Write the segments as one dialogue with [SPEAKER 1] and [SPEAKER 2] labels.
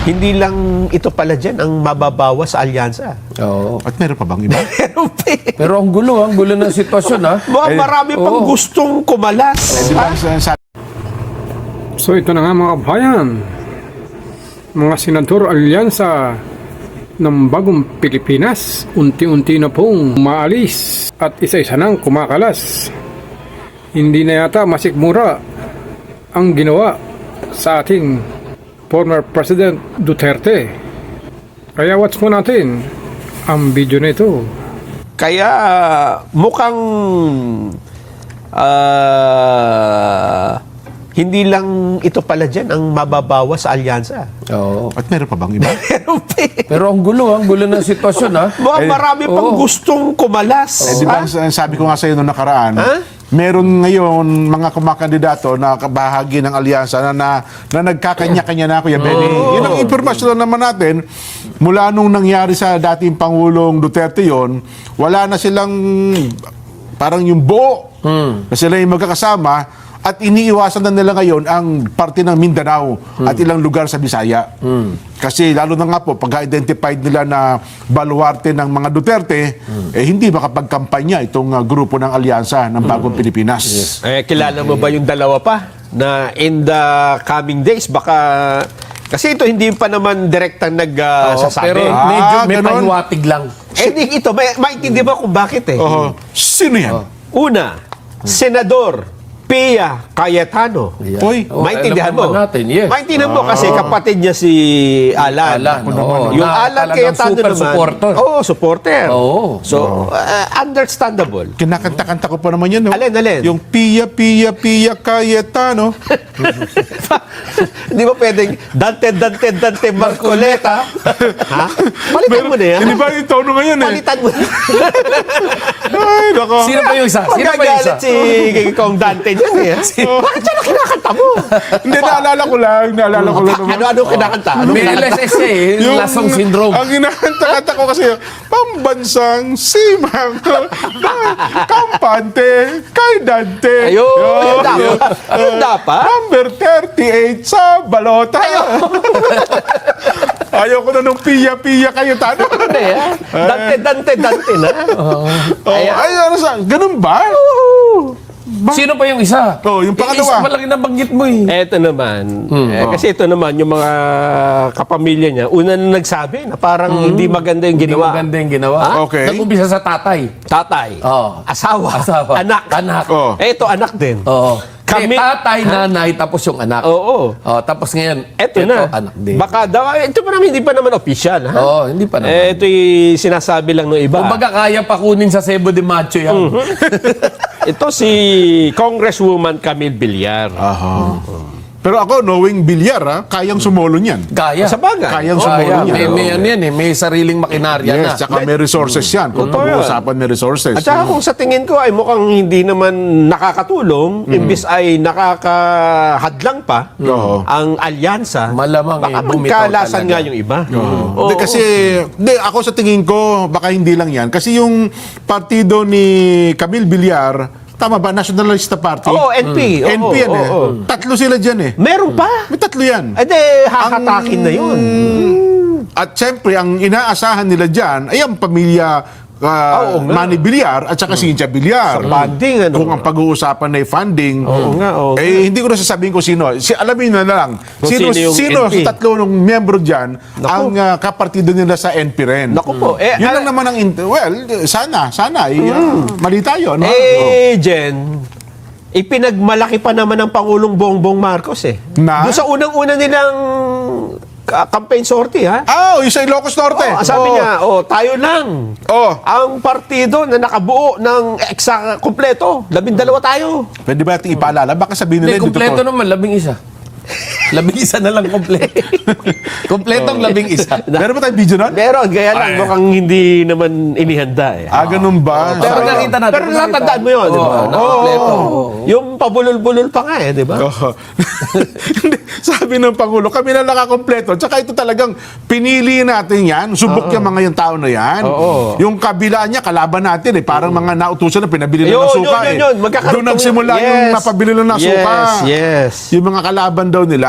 [SPEAKER 1] Hindi lang ito pala dyan ang mababawas sa alyansa.
[SPEAKER 2] Oo.
[SPEAKER 3] At meron pa bang iba?
[SPEAKER 1] Pero pe,
[SPEAKER 2] Pero ang gulo, ang gulo ng sitwasyon ha.
[SPEAKER 1] mukhang marami pang
[SPEAKER 2] oo.
[SPEAKER 1] gustong kumalas.
[SPEAKER 3] Sa-
[SPEAKER 4] So ito na nga mga kabayan, mga senador alyansa ng bagong Pilipinas, unti-unti na pong maalis at isa-isa nang kumakalas. Hindi na yata masikmura ang ginawa sa ating former President Duterte. Kaya watch mo natin ang video na ito.
[SPEAKER 1] Kaya mukhang ah, hindi lang ito pala dyan ang mababawas sa alyansa.
[SPEAKER 2] Oo.
[SPEAKER 3] at meron pa bang iba?
[SPEAKER 1] Pero pe,
[SPEAKER 2] Pero ang gulo, ang gulo ng sitwasyon ha.
[SPEAKER 1] mukhang marami pang gustong kumalas.
[SPEAKER 3] Eh, di ba, sabi ko nga sa iyo noong nakaraan,
[SPEAKER 1] Ha?
[SPEAKER 3] Meron ngayon mga kumakandidato na kabahagi ng alyansa na, na, na nagkakanya-kanya na, Kuya Benny. Yun ang impormasyon naman natin. Mula nung nangyari sa dating Pangulong Duterte yon, wala na silang parang yung buo na sila yung magkakasama at iniiwasan na nila ngayon ang parte ng Mindanao at ilang lugar sa Bisaya. Kasi lalo na nga po, pag-identified nila na baluarte ng mga Duterte, eh hindi makapagkampanya itong uh, grupo ng alyansa ng Bagong Pilipinas.
[SPEAKER 1] Eh, kilala mo ba yung dalawa pa na in the coming days baka kasi ito hindi pa naman direktang nagsasabi.
[SPEAKER 2] pero
[SPEAKER 3] Ah,
[SPEAKER 2] medyo may
[SPEAKER 3] ganon.
[SPEAKER 2] pahiwatig lang.
[SPEAKER 1] eh di, ito, may, maintindihan mo kung bakit eh.
[SPEAKER 3] Oh, sino yan?
[SPEAKER 1] Una, Senador Pia Cayetano.
[SPEAKER 2] Yeah.
[SPEAKER 3] Oy,
[SPEAKER 2] Oo,
[SPEAKER 1] Maintindihan mo?
[SPEAKER 2] naman natin, yes.
[SPEAKER 1] Maintindihan mo kasi kapatid niya si Alan.
[SPEAKER 2] Alan, oo.
[SPEAKER 1] Yung
[SPEAKER 2] Na
[SPEAKER 1] Alan Cayetano
[SPEAKER 2] super
[SPEAKER 1] naman.
[SPEAKER 2] supporter.
[SPEAKER 1] Oo, supporter.
[SPEAKER 2] Oo.
[SPEAKER 1] So, uh, understandable.
[SPEAKER 3] kinakanta-kanta ko pa naman yan. No?
[SPEAKER 1] Alin, alin?
[SPEAKER 3] Yung Pia, Pia, Pia Cayetano.
[SPEAKER 1] Hindi mo pwedeng Dante, Dante, Dante, Marcoleta. ha? Palitan mo na yan.
[SPEAKER 3] Hindi ba yung tono ngayon eh?
[SPEAKER 1] Palitan mo na.
[SPEAKER 3] Ay, nako.
[SPEAKER 2] Sino ba yung isa? Sino ba yung isa?
[SPEAKER 1] Si Kong Dante dyan eh. Bakit siya na kinakanta mo?
[SPEAKER 3] Hindi, naalala ko lang. Naalala ko lang naman.
[SPEAKER 1] Ano, ano kinakanta? Ano
[SPEAKER 2] May? LSS eh, yung lasong syndrome.
[SPEAKER 3] Ang kinakanta ko kasi, pambansang simang, kampante, kay Dante.
[SPEAKER 1] Ayun,
[SPEAKER 3] Yun,
[SPEAKER 1] yun dapat.
[SPEAKER 3] yun.
[SPEAKER 1] Yun dapat.
[SPEAKER 3] Number 38 sa balota. Ayaw ko na nung piya-piya kayo, tano.
[SPEAKER 1] Dante, Dante, Dante na.
[SPEAKER 3] Oh,
[SPEAKER 1] Ayan.
[SPEAKER 3] ay, ano sa, ganun ba?
[SPEAKER 2] Sino pa yung isa?
[SPEAKER 3] Oh, yung pangalawa.
[SPEAKER 2] Eh, isa malaki na banggit mo eh.
[SPEAKER 1] Eto naman, eh, kasi ito naman, yung mga kapamilya niya, una na nagsabi na parang hindi maganda yung
[SPEAKER 2] Hindi
[SPEAKER 1] ginawa.
[SPEAKER 2] maganda yung ginawa.
[SPEAKER 3] Ha? Okay.
[SPEAKER 2] Nag-umpisa sa tatay.
[SPEAKER 1] Tatay,
[SPEAKER 2] Oo.
[SPEAKER 1] asawa,
[SPEAKER 2] Asawa.
[SPEAKER 1] anak.
[SPEAKER 2] Anak.
[SPEAKER 3] Oh.
[SPEAKER 1] Eh, ito, anak din.
[SPEAKER 2] Oo.
[SPEAKER 1] Kami-
[SPEAKER 2] Kami, tatay, nanay, tapos yung anak.
[SPEAKER 1] Oo.
[SPEAKER 2] Oh, tapos ngayon,
[SPEAKER 1] Eto na.
[SPEAKER 2] anak din.
[SPEAKER 1] Baka daw, eh, ito pa naman, hindi pa naman official, ha?
[SPEAKER 2] Oo, hindi pa naman.
[SPEAKER 1] Eh, ito yung sinasabi lang ng iba.
[SPEAKER 2] Kumbaga kaya pa kunin sa Cebu de Macho yan.
[SPEAKER 1] ito si Congresswoman Camille Villar.
[SPEAKER 3] Aha. Pero ako, knowing bilyar, ha, kayang sumolo niyan.
[SPEAKER 2] Kaya.
[SPEAKER 1] Sa bagay.
[SPEAKER 3] Kayang
[SPEAKER 2] Kaya.
[SPEAKER 3] sumolo niyan.
[SPEAKER 2] May, may ano yan eh, may sariling makinarya na.
[SPEAKER 3] Yes, tsaka may resources yan. Kung pag-uusapan may resources.
[SPEAKER 1] At saka kung sa tingin ko ay mukhang hindi naman nakakatulong, imbis ay nakakahadlang pa
[SPEAKER 3] Oo.
[SPEAKER 1] ang alyansa,
[SPEAKER 2] Malamang
[SPEAKER 1] baka
[SPEAKER 2] eh, bumitaw
[SPEAKER 1] magkalasan
[SPEAKER 2] talaga.
[SPEAKER 1] nga yung iba.
[SPEAKER 3] Hindi, kasi, hindi, ako sa tingin ko, baka hindi lang yan. Kasi yung partido ni Camille Villar, tama ba? Nationalista Party?
[SPEAKER 1] Oo, NP. Oo,
[SPEAKER 3] NP yan eh.
[SPEAKER 1] oo, oo.
[SPEAKER 3] Tatlo sila dyan eh.
[SPEAKER 1] Meron pa.
[SPEAKER 3] May tatlo yan.
[SPEAKER 1] Eh di, hahatakin na yun.
[SPEAKER 3] At syempre, ang inaasahan nila dyan ay ang pamilya uh,
[SPEAKER 1] nga.
[SPEAKER 3] Manny Villar at saka Cynthia Villar.
[SPEAKER 1] Sa funding, ano?
[SPEAKER 3] Kung ang pag-uusapan ay funding,
[SPEAKER 1] Oo nga, oo
[SPEAKER 3] eh, hindi ko na sasabihin kung sino. Si, alamin na lang.
[SPEAKER 1] Kung
[SPEAKER 3] Sino,
[SPEAKER 1] sino
[SPEAKER 3] sino sa tatlo ng miyembro dyan ang uh, kapartido nila sa NP rin.
[SPEAKER 1] Naku po. Eh,
[SPEAKER 3] Yun lang naman ang, well, sana, sana, eh, uh, mali tayo, no?
[SPEAKER 1] Eh, Jen, ipinagmalaki pa naman ng Pangulong Bongbong Marcos eh.
[SPEAKER 3] Na?
[SPEAKER 1] Doon sa unang-una nilang campaign sortie, ha?
[SPEAKER 3] Ah, oh, yung sa Ilocos Norte.
[SPEAKER 1] Oh, sabi
[SPEAKER 3] Oh.
[SPEAKER 1] niya, oh, tayo lang.
[SPEAKER 3] Oh.
[SPEAKER 1] Ang partido na nakabuo ng eksa kompleto, labindalawa tayo.
[SPEAKER 3] Pwede ba natin ipaalala? Baka sabihin nila,
[SPEAKER 2] Hindi, kompleto naman, labing isa. labing isa na lang kompleto. Kompletong labing isa.
[SPEAKER 3] Meron ba tayong video nun?
[SPEAKER 1] Pero gaya lang,
[SPEAKER 3] Ay.
[SPEAKER 1] mukhang hindi naman inihanda eh.
[SPEAKER 3] Ah, ganun ba?
[SPEAKER 2] Pero
[SPEAKER 3] Sayang.
[SPEAKER 2] nakita natin.
[SPEAKER 1] Pero
[SPEAKER 2] nakita.
[SPEAKER 1] natandaan mo yun, di ba?
[SPEAKER 2] Oo, nakakompleto. Oo.
[SPEAKER 1] Yung pabulol-bulol pa nga eh, di ba?
[SPEAKER 3] Oo. Hindi, Sabi ng Pangulo, kami na nakakompleto. Tsaka ito talagang pinili natin yan. Subok yung mga yung tao na yan.
[SPEAKER 1] Oo.
[SPEAKER 3] Yung kabila niya, kalaban natin eh. Parang mga nautusan na pinabili
[SPEAKER 1] Yun,
[SPEAKER 3] na ng
[SPEAKER 1] yun,
[SPEAKER 3] suka
[SPEAKER 1] yun,
[SPEAKER 3] eh.
[SPEAKER 1] yun. Magkakaroon
[SPEAKER 3] Doon nagsimula
[SPEAKER 1] Yes.
[SPEAKER 3] yung mapabili na ng
[SPEAKER 1] Yes,
[SPEAKER 3] suka.
[SPEAKER 1] yes.
[SPEAKER 3] Yung mga kalaban daw daw nila.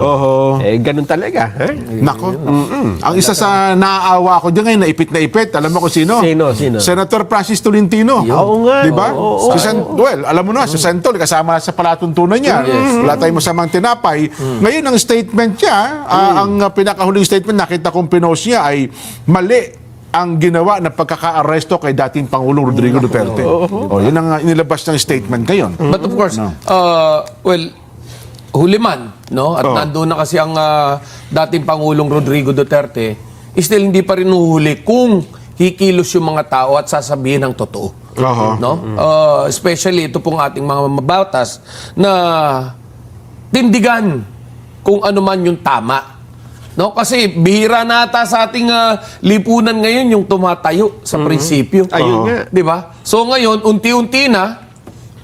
[SPEAKER 3] Oho.
[SPEAKER 1] Eh, ganun talaga. Ha?
[SPEAKER 3] Nako. Mm-mm. Ang isa sa naaawa ko diyan ngayon, naipit na ipit. Alam mo kung sino?
[SPEAKER 1] Sino, sino?
[SPEAKER 3] Senator Francis Tolentino.
[SPEAKER 1] Oo nga.
[SPEAKER 3] Di ba?
[SPEAKER 1] Oo, oo,
[SPEAKER 3] si San- well, alam mo na, si Santol, kasama sa palatuntunan niya. Wala tayong masamang tinapay. Ngayon, ang statement niya, ah, ang ah, pinakahuling statement nakita kong pinost niya ay mali ang ginawa na pagkaka-aresto kay dating Pangulong Rodrigo Duterte. Oh, yun ang ah, inilabas ng statement ngayon.
[SPEAKER 2] But of course, uh, well, huli man, no? At
[SPEAKER 3] Oh.
[SPEAKER 2] nandoon na kasi ang uh, dating Pangulong Rodrigo Duterte, still hindi pa rin huhuli kung kikilos yung mga tao at sasabihin ang totoo.
[SPEAKER 3] Aha.
[SPEAKER 2] No? Uh, especially ito pong ating mga mabatas na tindigan kung ano man yung tama. No, kasi bihira na ata sa ating ah, lipunan ngayon yung tumatayo sa prinsipyo.
[SPEAKER 1] Ayun nga.
[SPEAKER 2] 'Di ba? So ngayon, unti-unti na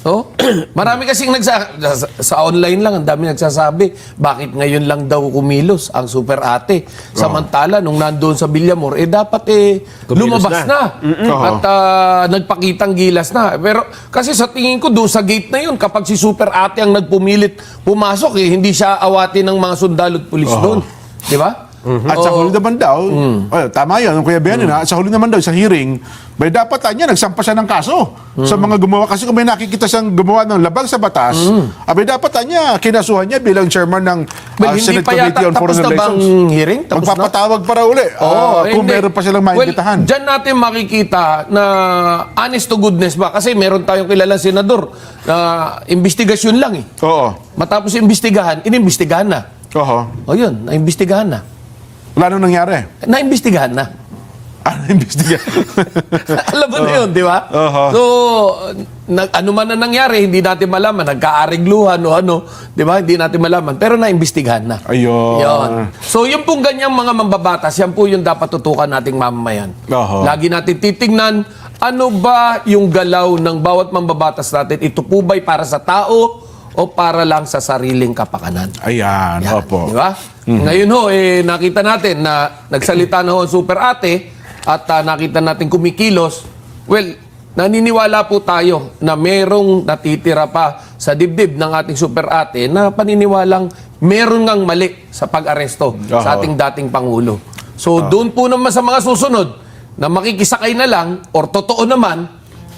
[SPEAKER 2] Oh, marami kasing nagsa sa, sa online lang ang dami nagsasabi, bakit ngayon lang daw kumilos ang super ate? Samantala nung nandoon sa Villamor, eh dapat eh
[SPEAKER 1] Kumilos
[SPEAKER 2] lumabas na.
[SPEAKER 3] Oo.
[SPEAKER 2] At ah, nagpakitang gilas na. Pero kasi sa tingin ko doon sa gate na yun, kapag si super ate ang nagpumilit pumasok eh, hindi siya awatin ng mga sundalo at pulis doon. 'Di ba?
[SPEAKER 3] At sa huli naman daw, oh, tama yun, ang Kuya Benny na, at sa huli naman daw, sa hearing, may dapat niya, nagsampa siya ng kaso sa mga gumawa. Kasi kung may nakikita siyang gumawa ng labag sa batas, abay dapat niya, kinasuhan niya bilang chairman ng
[SPEAKER 2] Well,
[SPEAKER 3] uh,
[SPEAKER 2] hindi
[SPEAKER 3] Senate
[SPEAKER 2] pa
[SPEAKER 3] Committee on
[SPEAKER 2] tapos
[SPEAKER 3] Foreign
[SPEAKER 2] na bang
[SPEAKER 3] Relations.
[SPEAKER 2] hearing? Tapos na?
[SPEAKER 3] Magpapatawag para uli.
[SPEAKER 2] Oo,
[SPEAKER 3] Ah, kung
[SPEAKER 2] hindi.
[SPEAKER 3] meron pa silang maimbitahan.
[SPEAKER 2] Well, dyan natin makikita na honest to goodness ba? Kasi meron tayong kilalang senador na investigasyon lang eh.
[SPEAKER 3] Oo.
[SPEAKER 2] Matapos imbestigahan, inimbestigahan na.
[SPEAKER 3] Oo.
[SPEAKER 2] O yun, naimbestigahan na.
[SPEAKER 3] Wala nang nangyari.
[SPEAKER 2] Naimbestigahan na.
[SPEAKER 3] Ano investiga?
[SPEAKER 2] Alam mo na yun, di ba?
[SPEAKER 3] Oo.
[SPEAKER 2] So, nag, ano man na nangyari, hindi natin malaman. Nagkaarigluhan o ano, di ba? Hindi natin malaman. Pero naimbestigahan na.
[SPEAKER 3] Ayun.
[SPEAKER 2] Yun. So, yung pong ganyang mga mambabatas, yan po yung dapat tutukan nating mamamayan.
[SPEAKER 3] Oho.
[SPEAKER 2] Lagi natin titingnan, ano ba yung galaw ng bawat mambabatas natin? Ito po ba'y para sa tao o para lang sa sariling kapakanan?
[SPEAKER 3] Ayan,
[SPEAKER 2] Yan,
[SPEAKER 3] opo.
[SPEAKER 2] Di ba? Ngayon ho, eh, nakita natin na nagsalita na ho ang super ate at ah, nakita natin kumikilos. Well, naniniwala po tayo na merong natitira pa sa dibdib ng ating super ate na paniniwalang meron ngang mali sa pag-aresto sa
[SPEAKER 3] Oo.
[SPEAKER 2] ating dating Pangulo. So, doon po naman sa mga susunod na makikisakay na lang or totoo naman,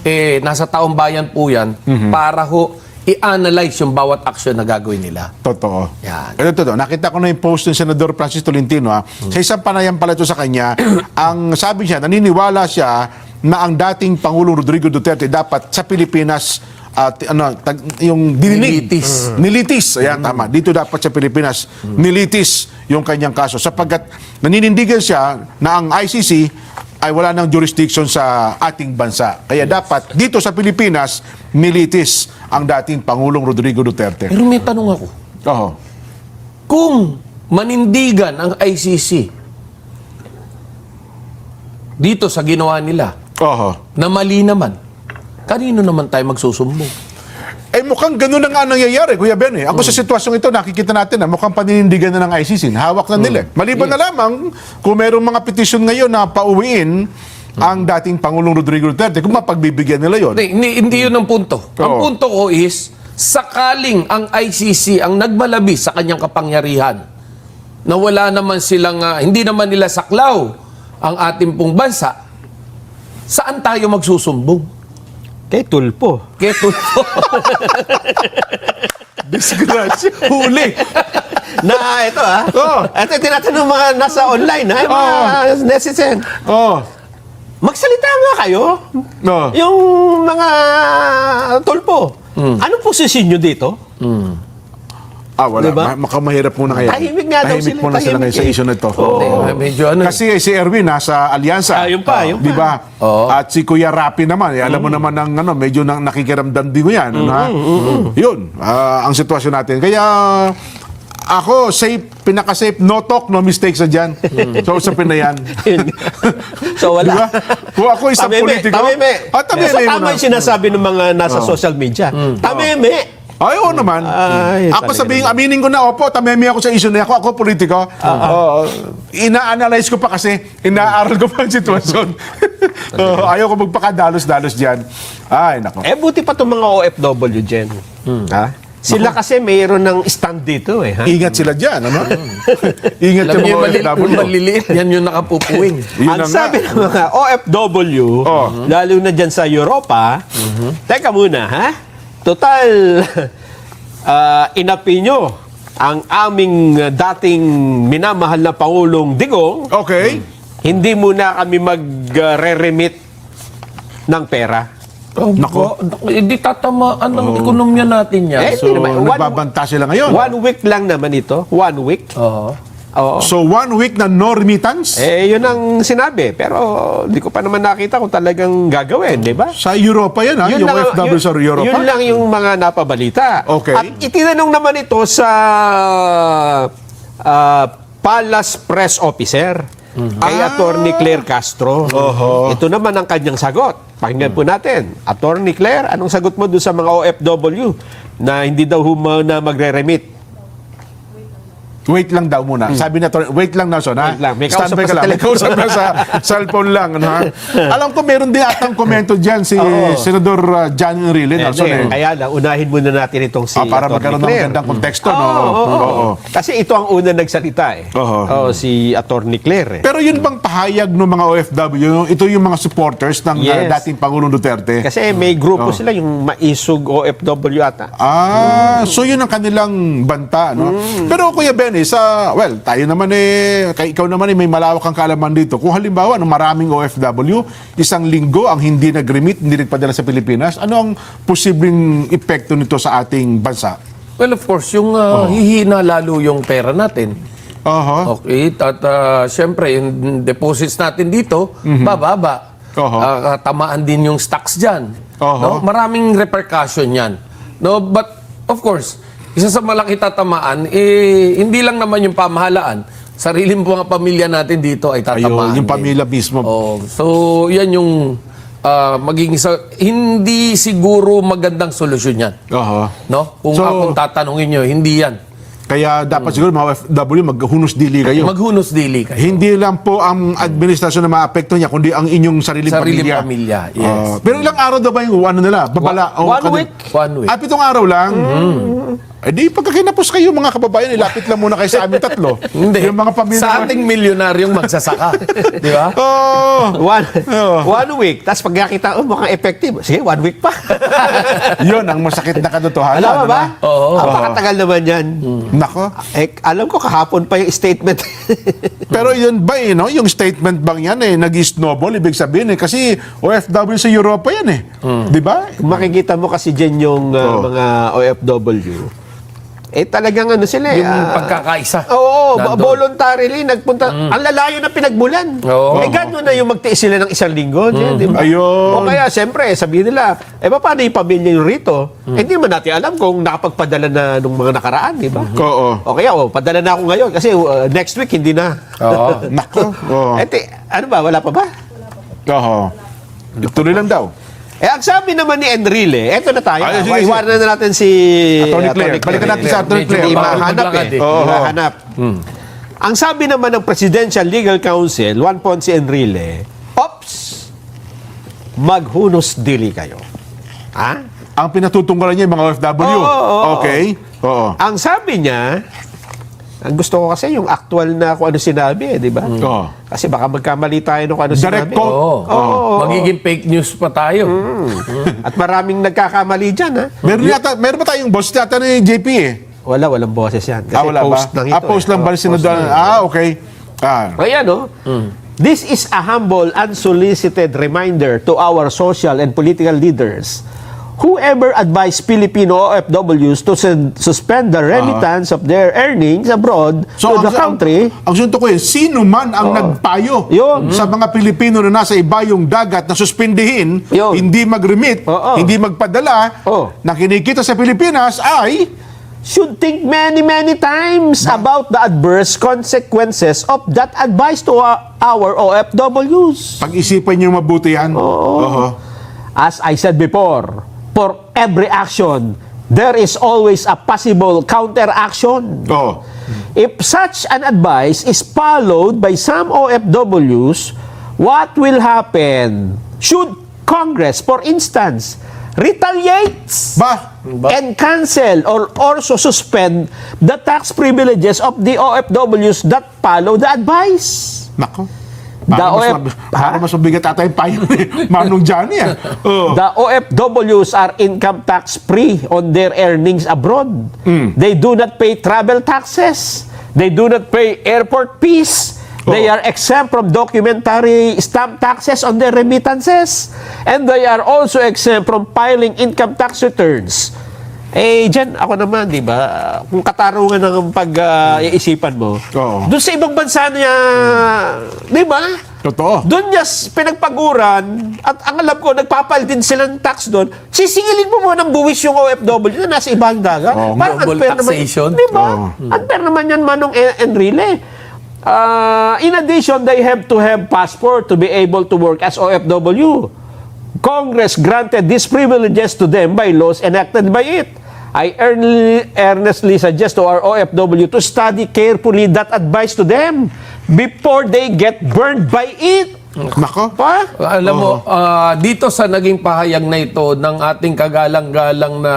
[SPEAKER 2] eh, nasa taong bayan po yan para ho i-analyze yung bawat action na gagawin nila.
[SPEAKER 3] Totoo.
[SPEAKER 2] Yan.
[SPEAKER 3] Ito, totoo. Nakita ko na yung post ng Senador Francis Tolentino. Ha. Sa isang panayam pala ito sa kanya, ang sabi niya, naniniwala siya na ang dating Pangulong Rodrigo Duterte dapat sa Pilipinas at ano tag, yung dininig
[SPEAKER 2] Nilitis.
[SPEAKER 3] nilitis ayan tama dito dapat sa Pilipinas nilitis yung kanyang kaso sapagkat naninindigan siya na ang ICC ay wala ng jurisdiction sa ating bansa kaya dapat dito sa Pilipinas nilitis ang dating Pangulong Rodrigo Duterte
[SPEAKER 2] Pero may tanong ako.
[SPEAKER 3] Oho.
[SPEAKER 2] Kung manindigan ang ICC dito sa ginawa nila
[SPEAKER 3] Oho.
[SPEAKER 2] na mali naman, kanino naman tayo magsusumbong?
[SPEAKER 3] Eh mukhang ganun na nga nangyayari, Kuya Ben. Eh. Ako sa sitwasyong ito, nakikita natin na mukhang paninindigan na ng ICC. Hawak na nila. eh. Maliban na lamang kung merong mga petisyon ngayon na pauwiin ang dating Pangulong Rodrigo Duterte, kung mapagbibigyan nila yon.
[SPEAKER 2] Hindi, hindi, yun ang punto. Ang
[SPEAKER 3] Oo.
[SPEAKER 2] punto ko is, sakaling ang ICC ang nagmalabi sa kanyang kapangyarihan, na wala naman silang, ah, hindi naman nila saklaw ang ating pong bansa, saan tayo magsusumbong?
[SPEAKER 1] Kay Tulpo.
[SPEAKER 2] Keto
[SPEAKER 3] Disgrasya. Huli.
[SPEAKER 1] na ito ah.
[SPEAKER 3] Oh.
[SPEAKER 1] Ito tinatanong mga nasa online ha, yung mga netizen.
[SPEAKER 3] Oh.
[SPEAKER 1] Magsalita nga kayo.
[SPEAKER 3] No.
[SPEAKER 1] Yung mga tulpo. Anong posisyon nyo dito?
[SPEAKER 3] Ah, wala.
[SPEAKER 1] Diba?
[SPEAKER 3] Ma- mukhang mahirap muna kaya.
[SPEAKER 1] Tahimik nga daw
[SPEAKER 3] Tahimik
[SPEAKER 1] sila,
[SPEAKER 3] muna sila ngayon sa
[SPEAKER 1] eh.
[SPEAKER 3] issue na ito.
[SPEAKER 2] Oo. Medyo ano.
[SPEAKER 3] Kasi si Erwin nasa alyansa.
[SPEAKER 1] Ah, yun pa, yun
[SPEAKER 3] Di ba?
[SPEAKER 2] Oo.
[SPEAKER 3] At si Kuya Rapi naman, eh, alam mo naman ng ano, medyo nang nakikiramdam din ko yan. ano, ha? Yun, ah, ang sitwasyon natin. Kaya ako, safe, pinaka-safe, no talk, no mistakes sa dyan. so, usapin na yan.
[SPEAKER 1] so wala.
[SPEAKER 3] Ba? Kung ako isang
[SPEAKER 1] Tameme,
[SPEAKER 3] politiko,
[SPEAKER 1] Tameme.
[SPEAKER 3] ah, tameme
[SPEAKER 1] so,
[SPEAKER 3] mo
[SPEAKER 1] tama
[SPEAKER 3] na.
[SPEAKER 1] yung sinasabi ng mga nasa social media. Tameme.
[SPEAKER 3] Ay, oo naman.
[SPEAKER 1] Ay,
[SPEAKER 3] ako
[SPEAKER 1] talaga
[SPEAKER 3] sabihin, aminin ko na, opo, tameme ako sa issue na ako, ako politiko. Oo. ina-analyze ko pa kasi, inaaral ko pa ang sitwasyon. Oo, ayaw ko magpakadalos-dalos dyan. Ay, nako.
[SPEAKER 1] Eh, buti pa itong mga OFW dyan. Ha? Sila kasi mayroon ng stand dito eh. Ha?
[SPEAKER 3] Ingat sila dyan, ano? Ingat
[SPEAKER 2] Alam
[SPEAKER 3] yung
[SPEAKER 2] niyo,
[SPEAKER 3] mga
[SPEAKER 2] mali-
[SPEAKER 3] OFW.
[SPEAKER 2] yung maliliit, yan yung nakapupuwing.
[SPEAKER 3] Yun
[SPEAKER 1] Ang
[SPEAKER 3] na nga.
[SPEAKER 1] sabi ng mga OFW,
[SPEAKER 3] Oh.
[SPEAKER 1] lalo na dyan sa Europa, teka muna ha, total ah, inapi nyo ang aming dating minamahal na Pangulong Digong,
[SPEAKER 3] Okay.
[SPEAKER 1] hindi muna kami mag-re-remit ng pera.
[SPEAKER 2] Oh, Nako. Hindi tatamaan ng ekonomiya natin yan.
[SPEAKER 1] Eh,
[SPEAKER 3] So,
[SPEAKER 1] Hindi naman. One-
[SPEAKER 3] nagbabanta sila ngayon.
[SPEAKER 1] One week lang naman ito. One week.
[SPEAKER 2] Oo.
[SPEAKER 1] Oo.
[SPEAKER 3] So, one week na no remittance?
[SPEAKER 1] Eh, yun ang sinabi. Pero hindi ko pa naman nakita kung talagang gagawin, di ba?
[SPEAKER 3] Sa Europa yan, ha? yung
[SPEAKER 1] lang- yun-
[SPEAKER 3] sa Europa?
[SPEAKER 1] Yun lang yung mga napabalita.
[SPEAKER 3] Okay.
[SPEAKER 1] At itinanong naman ito sa ah, Palace Press Officer kay Attorney Claire Castro.
[SPEAKER 3] Oho.
[SPEAKER 1] Ito naman ang kanyang sagot. Pakinggan po natin. Attorney Claire, anong sagot mo doon sa mga OFW na hindi daw humana magre-remit?
[SPEAKER 3] Wait lang daw muna. Sabi na to, wait lang na son, ha?
[SPEAKER 1] Hmm. Wait lang. May
[SPEAKER 3] Standby ka
[SPEAKER 1] sa
[SPEAKER 3] lang. May kausap na sa cellphone lang. Ano, ha? Alam ko, meron din atang komento dyan si. Senador uh, John Enrile.
[SPEAKER 1] Eh,
[SPEAKER 3] Nelson,
[SPEAKER 1] eh. Kaya lang, unahin muna natin itong si
[SPEAKER 3] Ah, para magkaroon ng magandang konteksto.
[SPEAKER 1] Oo,
[SPEAKER 3] no?
[SPEAKER 1] oo, oo.
[SPEAKER 3] Oo.
[SPEAKER 1] Kasi ito ang una nagsalita eh.
[SPEAKER 3] Oo.
[SPEAKER 1] Oo, si Attorney Claire eh.
[SPEAKER 3] Pero yun bang pahayag ng mga OFW, ito yung mga supporters ng uh,
[SPEAKER 1] Yes.
[SPEAKER 3] dating Pangulong Duterte?
[SPEAKER 1] Kasi may grupo
[SPEAKER 3] Oh.
[SPEAKER 1] sila, yung maisog OFW ata.
[SPEAKER 3] Ah, so yun ang kanilang banta, no?
[SPEAKER 1] Mm.
[SPEAKER 3] Pero Kuya Benny, sa, well, tayo naman eh, kay ikaw naman eh, may malawak kang kaalaman dito. Kung halimbawa, no, maraming OFW, isang linggo ang hindi nag-remit, hindi nagpadala sa Pilipinas, ano ang posibleng epekto nito sa ating bansa?
[SPEAKER 2] Well, of course, yung ah, hihina lalo yung pera natin.
[SPEAKER 3] Aha.
[SPEAKER 2] Okay, at ah, syempre, yung deposits natin dito, bababa.
[SPEAKER 3] Oho.
[SPEAKER 2] Ah, tamaan din yung stocks dyan.
[SPEAKER 3] Oho.
[SPEAKER 2] No? Maraming repercussion yan. No? But, of course, isa sa malaki tatamaan, eh, hindi lang naman yung pamahalaan. Sarili mga pamilya natin dito ay tatamaan.
[SPEAKER 3] Ayun, yung
[SPEAKER 2] din.
[SPEAKER 3] pamilya mismo.
[SPEAKER 2] Oh, so, yan yung ah, magiging isa, hindi siguro magandang solusyon yan.
[SPEAKER 3] Aha.
[SPEAKER 2] No? Kung
[SPEAKER 3] So-
[SPEAKER 2] akong tatanungin nyo, hindi yan.
[SPEAKER 3] Kaya dapat siguro mga OFW maghunos dili kayo.
[SPEAKER 2] Maghunos dili kayo.
[SPEAKER 3] Hindi lang po ang administrasyon na maapekto niya, kundi ang inyong sariling,
[SPEAKER 2] Sariling
[SPEAKER 3] pamilya.
[SPEAKER 2] pamilya, yes.
[SPEAKER 3] Ah, pero ilang araw daw ba yung ano nila? Babala? o
[SPEAKER 1] one week.
[SPEAKER 2] One week.
[SPEAKER 3] Ah, pitong araw lang? Eh di, pagka kinapos kayo mga kababayan, ilapit lang muna kayo sa amin tatlo.
[SPEAKER 2] Hindi.
[SPEAKER 3] Yung mga pamilya.
[SPEAKER 2] Sa ating milyonaryong magsasaka. di ba?
[SPEAKER 3] Oh,
[SPEAKER 1] One,
[SPEAKER 3] Oo.
[SPEAKER 1] one week. Tapos pag nakita, oh, mukhang effective. Sige, one week pa.
[SPEAKER 3] yun ang masakit na katotohanan.
[SPEAKER 1] Alam mo ba?
[SPEAKER 3] ano?
[SPEAKER 2] Oo.
[SPEAKER 1] Ang pakatagal naman yan.
[SPEAKER 3] Nako.
[SPEAKER 1] Eh, alam ko kahapon pa yung statement.
[SPEAKER 3] Pero yun ba eh, no? yung statement bang yan eh, nag-snowball, ibig sabihin eh, kasi OFW sa Europa yan eh. Di ba?
[SPEAKER 1] Makikita mo kasi dyan yung uh,
[SPEAKER 3] Oo.
[SPEAKER 1] mga OFW, eh talagang ano sila eh.
[SPEAKER 2] Yung
[SPEAKER 1] ah,
[SPEAKER 2] pagkakaisa.
[SPEAKER 1] Oo,
[SPEAKER 2] Nandun.
[SPEAKER 1] voluntarily nagpunta. Ang lalayo na pinagmulan.
[SPEAKER 2] Oo.
[SPEAKER 1] Eh gano'n na yung magtiis sila ng isang linggo, dyan, di ba?
[SPEAKER 3] Ayun.
[SPEAKER 1] O kaya, siyempre, sabihin nila, eh paano yung pamilya yung rito? Eh, hindi man natin alam kung nakapagpadala na nung mga nakaraan, di ba?
[SPEAKER 3] Oo.
[SPEAKER 1] O kaya, oh, padala na ako ngayon kasi uh, next week hindi na.
[SPEAKER 2] Oo.
[SPEAKER 3] Nako. Oo.
[SPEAKER 1] Eh, ano ba, wala pa ba?
[SPEAKER 3] Oo. Tuloy lang daw.
[SPEAKER 1] Eh, ang sabi naman ni Enrile, eto na tayo.
[SPEAKER 3] Ay,
[SPEAKER 1] ah,
[SPEAKER 3] sige.
[SPEAKER 1] Iwanan na natin si
[SPEAKER 3] Attorney Claire. Balikan natin sa Attorney Claire.
[SPEAKER 1] Hindi mahanap eh.
[SPEAKER 3] Oo.
[SPEAKER 1] Mahanap. Ang sabi naman ng Presidential Legal Counsel, Juan Ponce Enrile, Ops, maghunos dili kayo. Ha?
[SPEAKER 3] Ang pinatutunggalan niya yung mga OFW.
[SPEAKER 1] Oo, oo, oo.
[SPEAKER 3] okay. Oo.
[SPEAKER 1] Ang sabi niya, ang gusto ko kasi yung actual na kung ano sinabi, eh, di ba?
[SPEAKER 3] Oo.
[SPEAKER 1] Kasi baka magkamali tayo nung ano
[SPEAKER 3] Direct
[SPEAKER 1] sinabi.
[SPEAKER 3] quote.
[SPEAKER 2] Oo.
[SPEAKER 1] Oo.
[SPEAKER 2] Magiging fake news pa tayo.
[SPEAKER 1] At maraming nagkakamali dyan, ha?
[SPEAKER 3] Meron, yata, meron ba tayong boss yata ni JP eh?
[SPEAKER 1] Wala, walang boses yan. Kasi
[SPEAKER 3] ah, wala
[SPEAKER 1] post
[SPEAKER 3] ba?
[SPEAKER 1] lang ito.
[SPEAKER 3] ah, post
[SPEAKER 1] eh.
[SPEAKER 3] lang ba
[SPEAKER 1] post lang.
[SPEAKER 3] Ah, okay. Ah.
[SPEAKER 1] Ayan, no? This is a humble, unsolicited reminder to our social and political leaders. Whoever advised Filipino OFWs to suspend the remittance of their earnings abroad to the
[SPEAKER 3] ang-
[SPEAKER 1] country,
[SPEAKER 3] Ang, ang sunto ko eh, sino man ang nagpayo
[SPEAKER 1] Yun.
[SPEAKER 3] sa mga Pilipino na nasa ibayong dagat na suspindihin,
[SPEAKER 1] Yun.
[SPEAKER 3] hindi mag-remit,
[SPEAKER 1] Oo.
[SPEAKER 3] hindi magpadala,
[SPEAKER 1] Oo.
[SPEAKER 3] na kinikita sa Pilipinas ay
[SPEAKER 1] should think many, many times about the adverse consequences of that advice to our, our OFWs.
[SPEAKER 3] pag-isipan niyo mabuti yan. Oo.
[SPEAKER 1] As I said before, for every action, there is always a possible counteraction.
[SPEAKER 3] Oo.
[SPEAKER 1] If such an advice is followed by some OFWs, what will happen? Should Congress, for instance, retaliates
[SPEAKER 3] Ba,
[SPEAKER 1] and cancel or also suspend the tax privileges of the OFWs that follow the advice.
[SPEAKER 3] Nako.
[SPEAKER 1] The
[SPEAKER 3] Para mas,
[SPEAKER 1] OF
[SPEAKER 3] mab- para mas mabigat ata yung payo ni Manong Johnny ah. Oh.
[SPEAKER 1] The OFWs are income tax free on their earnings abroad. They do not pay travel taxes. They do not pay airport fees. They
[SPEAKER 3] Oo.
[SPEAKER 1] are exempt from documentary stamp taxes on their remittances. And they are also exempt from filing income tax returns. Eh, dyan, ako naman, di ba, kung katarungan ng pag-iisipan mo,
[SPEAKER 3] Oo.
[SPEAKER 1] doon sa ibang bansa niya, di ba?
[SPEAKER 3] Totoo.
[SPEAKER 1] Doon niya pinagpaguran at ang alam ko, nagpapal din sila ng tax doon. Sisingilin mo mo ng buwis yung OFW na nasa ibang dagat.
[SPEAKER 3] Oo,
[SPEAKER 1] Parang
[SPEAKER 2] double
[SPEAKER 1] unfair
[SPEAKER 2] taxation.
[SPEAKER 1] Naman, di ba?
[SPEAKER 3] Oo.
[SPEAKER 1] Unfair naman yan, Manong En- Enrile. Uh, in addition, they have to have passport to be able to work as OFW. Congress granted these privileges to them by laws enacted by it. I earnestly, suggest to our OFW to study carefully that advice to them before they get burned by it.
[SPEAKER 3] Nako.
[SPEAKER 1] Pa?
[SPEAKER 2] Alam mo, ah, dito sa naging pahayag na ito ng ating kagalang-galang na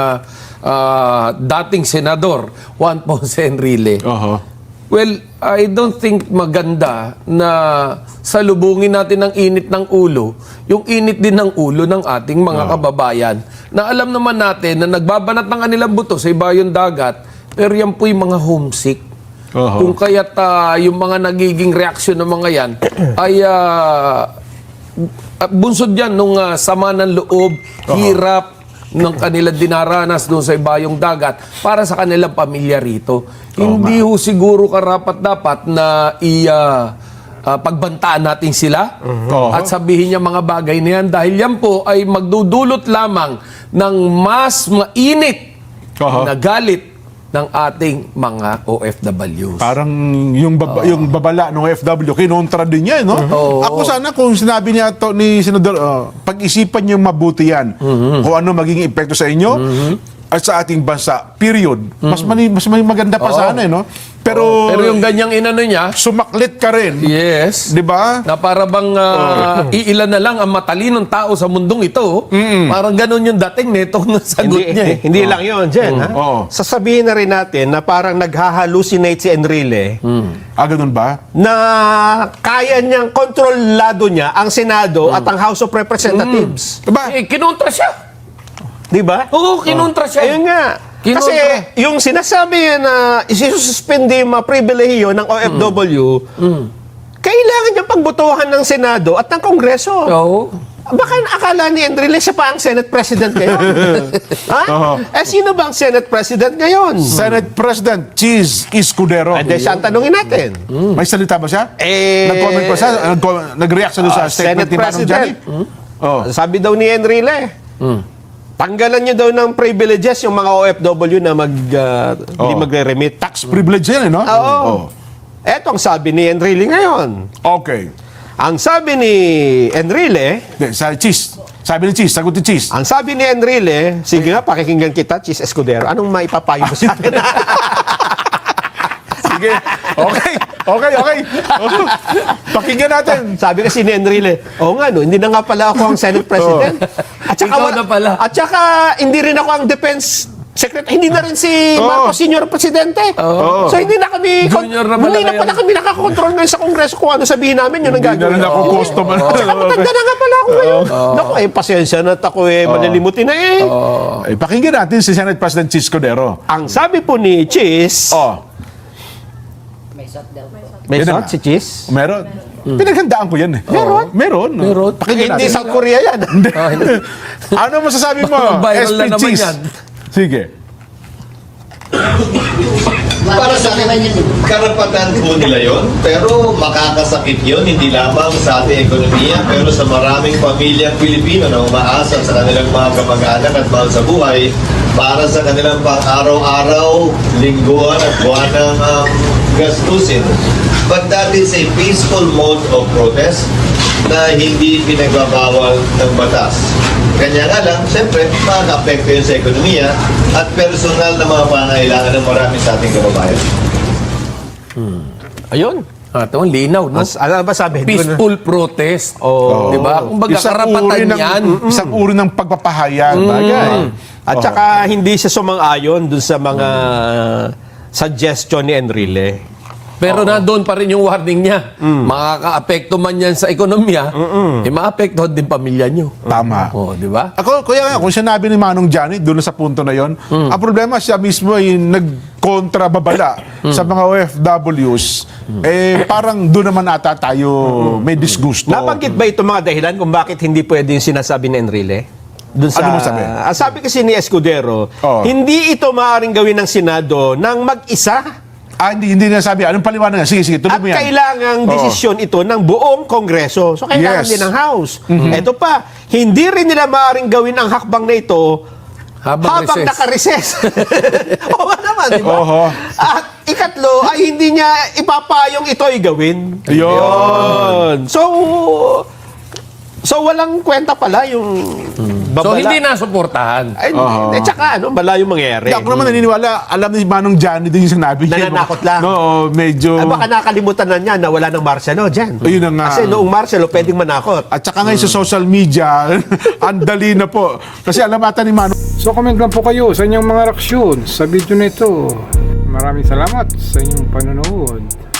[SPEAKER 2] ah, dating senador, Juan Ponce Enrile,
[SPEAKER 3] Oho.
[SPEAKER 2] Well, I don't think maganda na salubungin natin ng init ng ulo, yung init din ng ulo ng ating mga kababayan. Na alam naman natin na nagbabanat ng kanilang buto sa ibayong dagat, pero yan po yung mga homesick.
[SPEAKER 3] Oho.
[SPEAKER 2] Kung kaya't ah, yung mga nagiging reaksyon ng mga yan ay ah, bunsod yan nung ah, sama ng loob, hirap ng kanilang dinaranas doon sa ibayong dagat para sa kanilang pamilya rito. Hindi ho siguro karapat dapat na i ah, ah, pagbantaan natin sila
[SPEAKER 3] Oo.
[SPEAKER 2] at sabihin niya mga bagay na yan dahil yan po ay magdudulot lamang ng mas mainit
[SPEAKER 3] Oo.
[SPEAKER 2] na galit ng ating mga OFWs.
[SPEAKER 3] Parang yung baba, yung babala ng OFW kinontra din niya, no?
[SPEAKER 2] Oo.
[SPEAKER 3] Ako sana kung sinabi niya to ni Senador, uh, pag-isipan niyo mabuti yan. Kung ano magiging epekto sa inyo at sa ating bansa. Period. Mas mani, mas mani maganda pa
[SPEAKER 2] Oo.
[SPEAKER 3] sana, eh, no? Pero,
[SPEAKER 2] Pero yung ganyang inano niya,
[SPEAKER 3] sumaklit ka rin.
[SPEAKER 2] yes,
[SPEAKER 3] 'Di ba?
[SPEAKER 2] na para bang ah, iilan na lang ang matalinong tao sa mundong ito, parang ganun yung dating netong sagot
[SPEAKER 1] Hindi,
[SPEAKER 2] niya. eh.
[SPEAKER 1] hindi lang yun, Jen. ha?
[SPEAKER 3] Oo.
[SPEAKER 1] Sasabihin na rin natin na parang naghahalucinate si Enrile
[SPEAKER 3] Ah, ganun ba?
[SPEAKER 1] na kaya niyang kontrolado niya ang Senado at ang House of Representatives.
[SPEAKER 3] Diba?
[SPEAKER 2] Eh, kinontra siya.
[SPEAKER 1] Di ba?
[SPEAKER 2] Oo, kinontra siya.
[SPEAKER 1] Ayun nga.
[SPEAKER 2] Kinontra.
[SPEAKER 1] Kasi yung sinasabi niya na isususpende yung mga pribilehiyo ng OFW, kailangan niyang pagbutuhan ng Senado at ng Kongreso.
[SPEAKER 2] Oo.
[SPEAKER 1] Baka akala ni Enrile siya pa ang Senate President ngayon. ha? Eh, sino ba ang Senate President ngayon?
[SPEAKER 3] Senate President Cheese Escudero.
[SPEAKER 1] Ay, di siya ang tanongin natin.
[SPEAKER 3] May salita ba siya?
[SPEAKER 1] Eh,
[SPEAKER 3] Nag-comment pa siya? Nag- Nag-react siya doon sa
[SPEAKER 1] Ah,
[SPEAKER 3] statement
[SPEAKER 1] Senate
[SPEAKER 3] ni Manong
[SPEAKER 1] President.
[SPEAKER 3] Johnny? Oh.
[SPEAKER 1] Sabi daw ni Enrile, tanggalan niyo daw ng privileges yung mga OFW na mag, ah, hindi magre-remit.
[SPEAKER 3] Tax privilege yan, eh, no?
[SPEAKER 1] Oo.
[SPEAKER 3] Oh.
[SPEAKER 1] Eto ang sabi ni Enrile ngayon.
[SPEAKER 3] Okay.
[SPEAKER 1] Ang sabi ni Enrile,
[SPEAKER 3] Hindi, Sa Cheese. Sabi ni Cheese, sagot ni Cheese.
[SPEAKER 1] ang sabi ni Enrile, sige nga, pakikinggan kita, Cheese Escudero. Anong maipapayo mo sa akin?
[SPEAKER 3] Sige. Okay. Okay, okay. Oh. Pakinggan natin.
[SPEAKER 1] sabi kasi ni Enrile, oo nga, no, hindi na nga pala ako ang Senate President. At
[SPEAKER 2] Ikaw
[SPEAKER 1] wala-
[SPEAKER 2] na pala.
[SPEAKER 1] At saka, hindi rin ako ang Defense Secretary. Hindi na rin si
[SPEAKER 3] Oo.
[SPEAKER 1] Marcos Senior Presidente.
[SPEAKER 3] Oo.
[SPEAKER 1] So, hindi na kami,
[SPEAKER 2] Junior na pala
[SPEAKER 1] hindi na
[SPEAKER 2] ngayon.
[SPEAKER 1] pala kami nakakontrol ngayon sa Kongreso kung ano sabihin namin, yun ang
[SPEAKER 3] Hindi na
[SPEAKER 1] gagawin.
[SPEAKER 3] rin ako customer.
[SPEAKER 1] At saka matanda na nga pala ako ngayon. Naku, eh, pasensya na at ako eh, malilimutin na eh.
[SPEAKER 3] Eh, pakinggan natin si Senate President Cheese Cordero.
[SPEAKER 1] Ang sabi po ni Cheese,
[SPEAKER 3] Oh,
[SPEAKER 5] shot daw po.
[SPEAKER 1] may
[SPEAKER 3] Yun
[SPEAKER 1] shot si Cheese?
[SPEAKER 3] meron. Pinaghandaan ko yan eh. Meron? Meron.
[SPEAKER 2] Meron.
[SPEAKER 3] Pakinggan
[SPEAKER 1] Hindi
[SPEAKER 3] natin.
[SPEAKER 1] South Korea yan.
[SPEAKER 3] ano masasabi mo?
[SPEAKER 2] Viral
[SPEAKER 3] SP
[SPEAKER 2] na naman
[SPEAKER 3] Cheese.
[SPEAKER 2] yan.
[SPEAKER 3] Sige.
[SPEAKER 6] Para sa akin, karapatan po nila yon pero makakasakit yon hindi lamang sa ating ekonomiya, pero sa maraming pamilyang Pilipino na umaasa sa kanilang mga kamag-anak at mahal sa buhay para sa kanilang pang-araw-araw, lingguan at buwanang um, gastusin. But that is a peaceful mode of protest na hindi pinagbabawal ng batas. Kanya nga lang, siyempre, makaka-apekto yun sa ekonomiya at personal na mga pangailangan ng marami sa ating kababayan.
[SPEAKER 1] Ayun.
[SPEAKER 2] Ah, ito, ang linaw, no?
[SPEAKER 1] Mas, ano ba sabi?
[SPEAKER 2] Peaceful protest.
[SPEAKER 1] Oh.
[SPEAKER 2] Di ba? Kung baga
[SPEAKER 3] Isang
[SPEAKER 2] karapatan
[SPEAKER 3] uri ng,
[SPEAKER 2] yan.
[SPEAKER 3] Isang uri ng pagpapahayag. Bagay.
[SPEAKER 1] At saka hindi siya sumang-ayon dun sa mga suggestion ni Enrile.
[SPEAKER 2] Pero nandoon pa rin yung warning niya. Makaka-apekto man yan sa ekonomiya, eh maapektuhan din pamilya niyo.
[SPEAKER 3] Tama.
[SPEAKER 2] Oh, di ba?
[SPEAKER 3] Ako, kuya nga, kung sinabi ni Manong Johnny doon sa punto na yon, ang problema siya mismo ay nagkontra babala sa mga OFWs. Eh, parang doon naman ata tayo may disgusto.
[SPEAKER 1] Nabanggit ba ito mga dahilan kung bakit hindi pwede yung sinasabi ni Enrile? Dun sa,
[SPEAKER 3] Ano mo sabi?
[SPEAKER 1] Ang sabi kasi ni Escudero,
[SPEAKER 3] Oo.
[SPEAKER 1] hindi ito maaaring gawin ng Senado ng mag-isa.
[SPEAKER 3] Ah, hindi, hindi na sabi. Anong paliwanag nga? Sige, sige, tuloy
[SPEAKER 1] At
[SPEAKER 3] mo yan.
[SPEAKER 1] kailangang
[SPEAKER 3] Oo.
[SPEAKER 1] desisyon ito ng buong Kongreso. So kailangan
[SPEAKER 3] Yes.
[SPEAKER 1] Din ng House. Ito pa, hindi rin nila maaaring gawin ang hakbang na ito
[SPEAKER 2] Habang
[SPEAKER 1] habang
[SPEAKER 2] recess.
[SPEAKER 1] naka-recess. Oo nga naman, di ba?
[SPEAKER 3] Oho.
[SPEAKER 1] At ikatlo, ay hindi niya ipapayong ito ay gawin.
[SPEAKER 3] Yun.
[SPEAKER 1] Yun. So, so walang kwenta pala yung babala.
[SPEAKER 2] So hindi nasuportahan.
[SPEAKER 1] Ay, eh, tsaka ano, bala yung mangyayari.
[SPEAKER 3] Hindi, ako naman naniniwala, alam ni Manong Johnny din yung sinabi niya.
[SPEAKER 1] Nananakot lang.
[SPEAKER 3] No, medyo...
[SPEAKER 1] Ay, baka nakalimutan na niya na wala ng Marcelo dyan.
[SPEAKER 3] Ayun na nga.
[SPEAKER 1] Kasi noong Marcelo, pwedeng manakot.
[SPEAKER 3] At saka ngayon sa social media, ang dali na po. Kasi alam ata ni Manong
[SPEAKER 4] So comment lang po kayo sa inyong mga reaksyon sa video na ito. Maraming salamat sa inyong panonood.